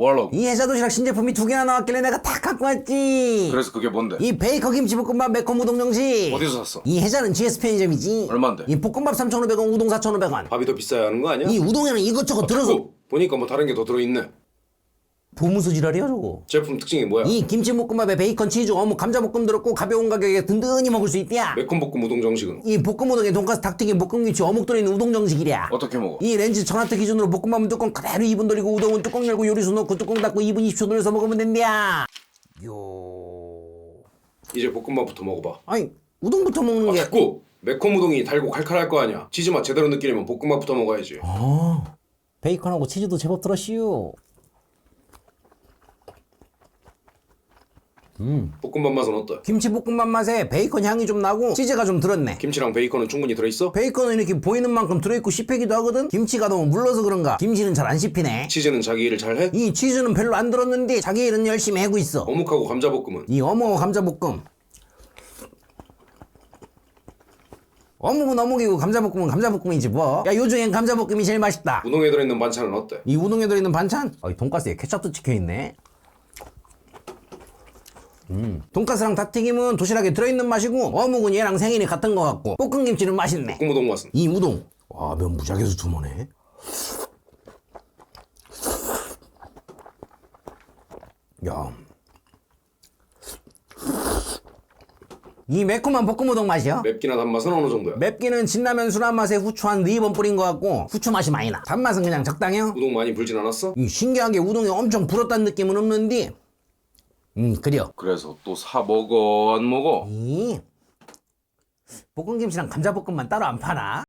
뭐 하려고? 이 해자 도시락 신제품이 두 개나 나왔길래 내가 다 갖고 왔지. 그래서 그게 뭔데? 이 베이커 김치볶음밥 매콤 우동 정식. 어디서 샀어? 이 해자는 GS 편의점이지. 얼만데? 이 볶음밥 3,500원, 우동 4,500원. 밥이 더 비싸야 하는 거 아니야? 이 우동에는 이것저것 들어서 자꾸 보니까 뭐 다른 게 더 들어있네. 보무소 지랄이야 저거. 제품 특징이 뭐야? 이 김치볶음밥에 베이컨, 치즈, 어묵, 감자볶음 들었고 가벼운 가격에 든든히 먹을 수 있대야. 매콤 볶음 우동 정식은 이 볶음 우동에 돈가스, 닭튀김, 볶음 김치, 어묵 들어있는 우동 정식이랴. 어떻게 먹어? 이 렌즈 전화트 기준으로 볶음밥은 뚜껑 그대로 2분 돌리고 우동은 뚜껑 열고 요리수 넣고 뚜껑 닫고 2분 20초 돌려서 먹으면 된대야. 요. 이제 볶음밥부터 먹어봐. 아니 우동부터 먹는 아, 게. 자꾸 매콤 우동이 달고 칼칼할 거 아니야. 치즈 맛 제대로 느끼려면 볶음밥부터 먹어야지. 아, 베이컨하고 치즈도 제법 들었시오. 볶음밥 맛은 어때? 김치 볶음밥 맛에 베이컨 향이 좀 나고 치즈가 좀 들었네. 김치랑 베이컨은 충분히 들어있어? 베이컨은 이렇게 보이는 만큼 들어있고 씹히기도 하거든. 김치가 너무 물러서 그런가. 김치는 잘 안 씹히네. 치즈는 자기 일을 잘 해? 이 치즈는 별로 안 들었는데 자기 일은 열심히 하고 있어. 어묵하고 감자볶음은 이 어묵 감자볶음. 어묵은 어묵이고 감자볶음은 감자볶음이지 뭐. 야 요즘엔 감자볶음이 제일 맛있다. 우동에 들어있는 반찬은 어때? 이 우동에 들어있는 반찬? 어, 이 돈가스에 케첩도 찍혀있네. 음, 돈가스랑 닭튀김은 도시락에 들어있는 맛이고 어묵은 얘랑 생일이 같은 것 같고 볶음김치는 맛있네. 볶음 우동 맛은? 이 우동. 와, 면 무작위에서 두모네. 야. 이 매콤한 볶음 우동 맛이요? 맵기나 단맛은 어느 정도야? 맵기는 진라면 순한 맛에 후추 한 4번 뿌린 것 같고 후추 맛이 많이 나. 단맛은 그냥 적당해요. 우동 많이 불진 않았어? 이 신기하게 우동이 엄청 불었다는 느낌은 없는데 음 그래요 그래서 또 사 먹어 안 먹어? 이 볶음김치랑 감자볶음만 따로 안 파나?